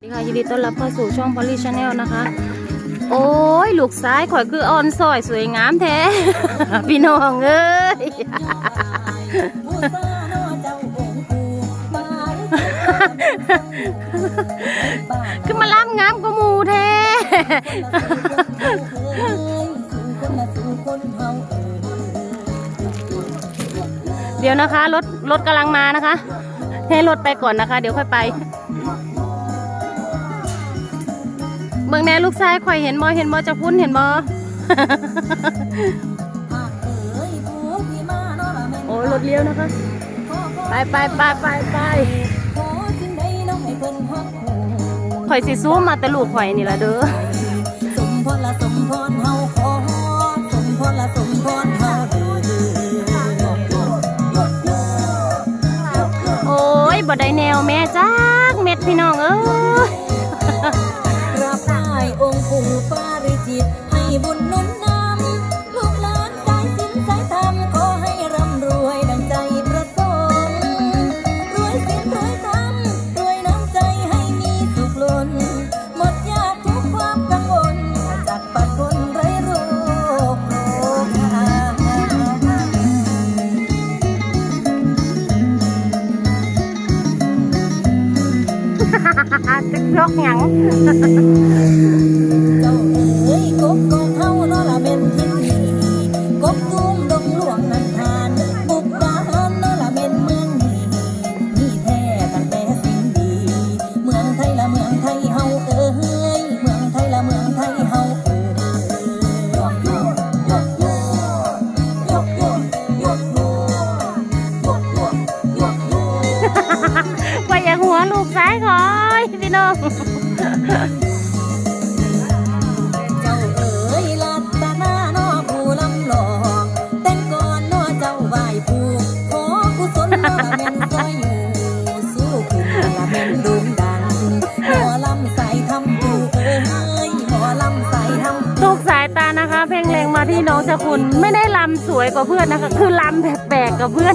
สวัสดีค่ะยินดีต้อนรับเข้าสู่ช่องพอลี่ชาแนลนะคะ โอ้ยลูกซ้ายข่อยคือออนซอยสวยงามแท้ พี่น้องเอ้ยคือมาล่ำงามกมูแท้เดี๋ยวนะคะรถรถกำลังมานะคะ ให้รถไปก่อนนะคะ เดี๋ยวค่อยไป เบิ่งแน่ลูกชายข่อยเห็นบ่เห็นบ่จะพุ่นเห็นบ่ โอ้ยรถเลี้ยวนะคะ ไปไปไปไปไปข่อยสิซูมมาแต่ลูกข่อยนี่ละเด้อสมพรละสมพรเฮาขอสมพรละสมพรเฮาเด้อโอ้ยบ่ได้แนวแม่จักเม็ดพี่น้องเอ้ย TikTok niyan. ใส่ทำทุกสายตานะคะ เพ่งเล็งมาที่น้องเจ้าคุณไม่ได้ลำสวยกว่าเพื่อนนะคะ คือลำแปลกๆกับเพื่อน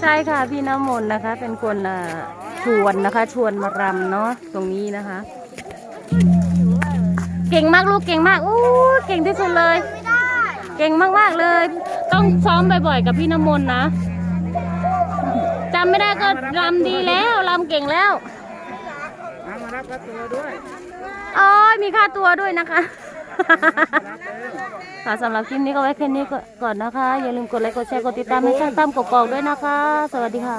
ใช่ค่ะพี่น้ำมนต์นะคะ เป็นคนอ่าชวนนะคะ ชวนมารำเนาะตรงนี้นะคะ เก่งมากลูกเก่งมากอู้เก่งที่สุดเลย เก่งมากๆเลย ต้องซ้อมบ่อยๆกับพี่น้ำมนต์นะจำไม่ได้ก็รำดีแล้วรำเก่งแล้วมารับตัวด้วย โอ้ยมีค่าตัวด้วยนะคะค่ะสำหรับคลิปนี้ก็ไว้แค่นี้ก่อนนะคะ อย่าลืมกดไลค์กดแชร์กดติดตามให้ช่างตั้มกกอกด้วยนะคะ สวัสดีค่ะ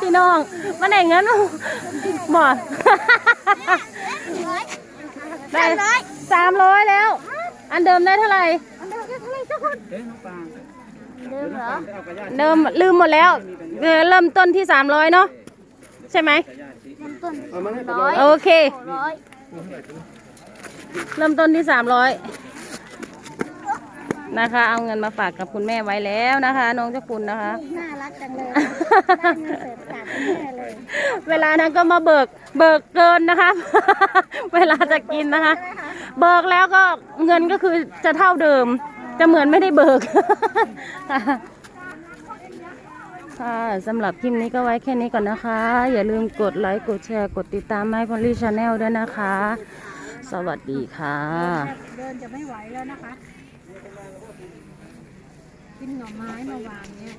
พี่น้องมาไหนเงินบ่ได้สามร้อยแล้ว อันเดิมได้เท่าไหร่เอ๊ะน้องปางเดิมเหรอจะเอากระยาเดิมลืมหมดแล้วเออเริ่มต้นที่สามร้อยเนาะใช่ไหมเอามาให้ร้อยโอเคร้อยเริ่มต้นที่สามร้อย นะคะ เอาเงินมาฝากกับคุณแม่ไว้แล้วนะคะ น้องเจ้าคุณนะคะ น่ารักจังเลยได้เงินเสริมจากคุณแม่เลยเวลานั้นก็มาเบิกเบิกเกินนะคะ เวลาจะกินนะคะ เบิกแล้วก็เงินก็คือจะเท่าเดิม จะเหมือนไม่ได้เบิกค่ะสำหรับคลิปนี้ก็ไว้แค่นี้ก่อนนะคะ อย่าลืมกดไลค์กดแชร์กดติดตามให้พอลลี่ชาแนลด้วยนะคะ สวัสดีค่ะ เดินจะไม่ไหวแล้วนะคะ กินหน่อไม้เมื่อวานเนี่ย